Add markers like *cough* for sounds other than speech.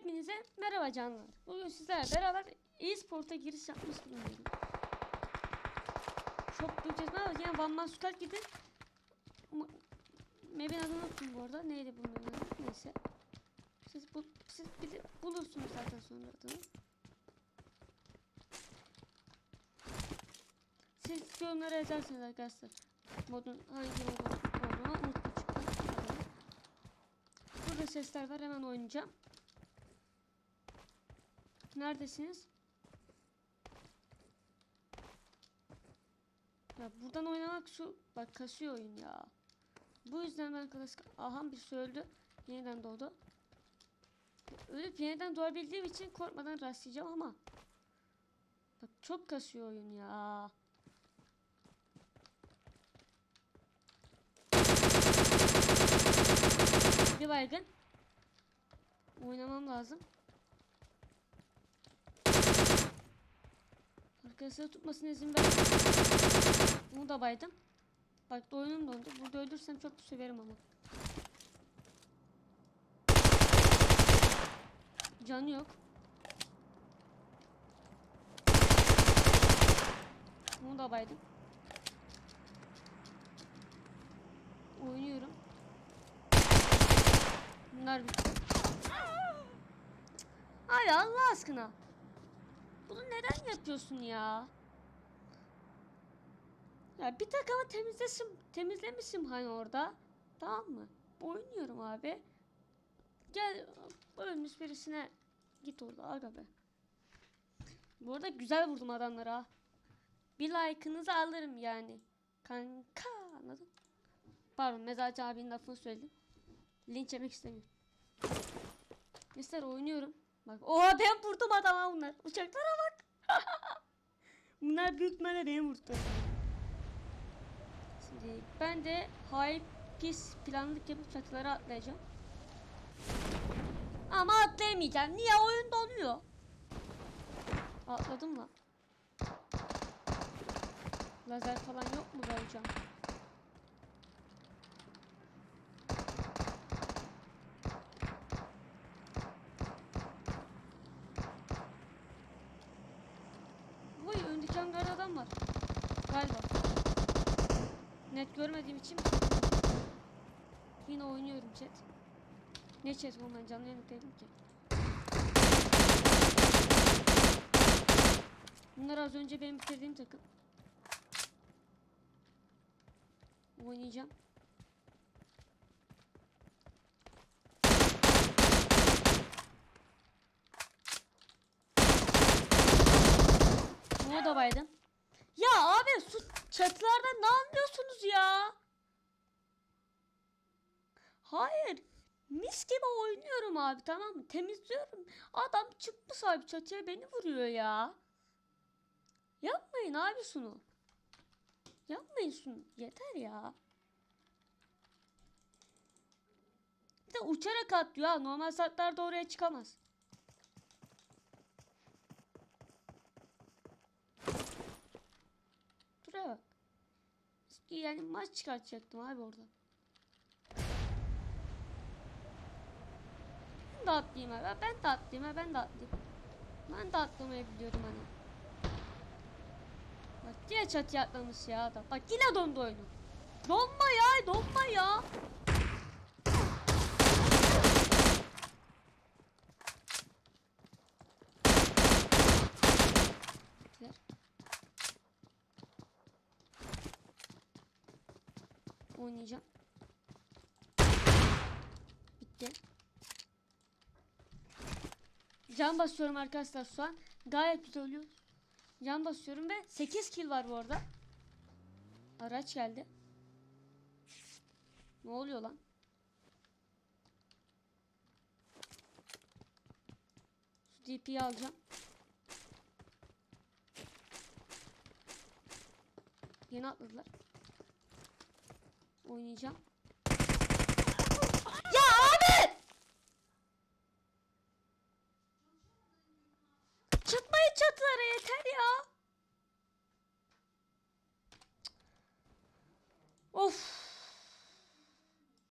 Hepinize merhaba canlar. Bugün sizlerle beraber e-sport'a giriş yapmış bulunuyorum. Çok etme var. Yani Van Man Squad gibi Map'in adını unuttum bu arada. Neydi bunun adı? Neyse. Siz, bu, siz bili- bulursunuz zaten sonra adını. Siz yorumlara yazarsınız arkadaşlar. Modun hangi mod olduğunu unuttum. Burada sesler var hemen oynayacağım. Neredesiniz? Ya buradan oynamak şu bak kasıyor oyun ya. Bu yüzden ben klasik aham bir öldü. Yeniden doğdu. Ölüp yeniden doğabildiğim için korkmadan rastlayacağım ama Bak çok kasıyor oyun ya. Bir baygın. Oynamam lazım. Arkadaşları tutmasına izin ver. Bunu da baydım. Bak oyunum dondu. Burada öldürsem çok severim ama. Canı yok. Bunu da baydım. Oynuyorum. Bunlar. Ay Allah aşkına. Bunu neden yapıyorsun ya? Ya bir takımı temizlesim, temizlemişim hani orada. Tamam mı? Oynuyorum abi. Gel ölmüş birisine git orada aga be. Bu arada güzel vurdum adamlara. Bir like'ınızı alırım yani. Kanka anladın? Pardon mezarcı abinin lafını söyledim. Linç yemek istemiyorum. Mister oynuyorum. Bak oha ben vurdum adama bunlar. Uçaklara bak. *laughs* bunlar büyük ihtimalle beni vurdu. Şimdi ben de hype pis planlık yapıp çatılara atlayacağım. Ama atlayamayacağım. Niye oyun donuyor? Atladım lan. Lazer falan yok mu be Net görmediğim için Yine oynuyorum chat. Ne chat bu ben canlı yayın değilim ki. Bunlar az önce benim bitirdiğim takım. Oynayacağım. Bunu da baydım. Ya abi su çatılarda ne anlıyorsunuz ya? Hayır. Mis gibi oynuyorum abi tamam mı? Temizliyorum. Adam çıkmış abi çatıya beni vuruyor ya. Yapmayın abi şunu. Yapmayın şunu. Yeter ya. Bir de uçarak atlıyor ha. Normal saatlerde oraya çıkamaz. Buraya bak. Yani maç çıkartacaktım abi orada. Ben de atlayayım abi. Ben de atlayayım abi. Ben de atlayayım. Ben de atlamayı biliyorum hani. Bak yine çatıya atlamış ya adam. Bak yine dondu oyunu. Donma ya donma ya. Güzel. Oynayacağım. Bitti. Can basıyorum arkadaşlar şu an. Gayet güzel oluyor. Can basıyorum ve 8 kill var bu arada. Araç geldi. Ne oluyor lan? Şu DP'yi alacağım. Yeni atladılar oynayacağım. Ya abi! Çatmayın çatılara yeter ya. Of.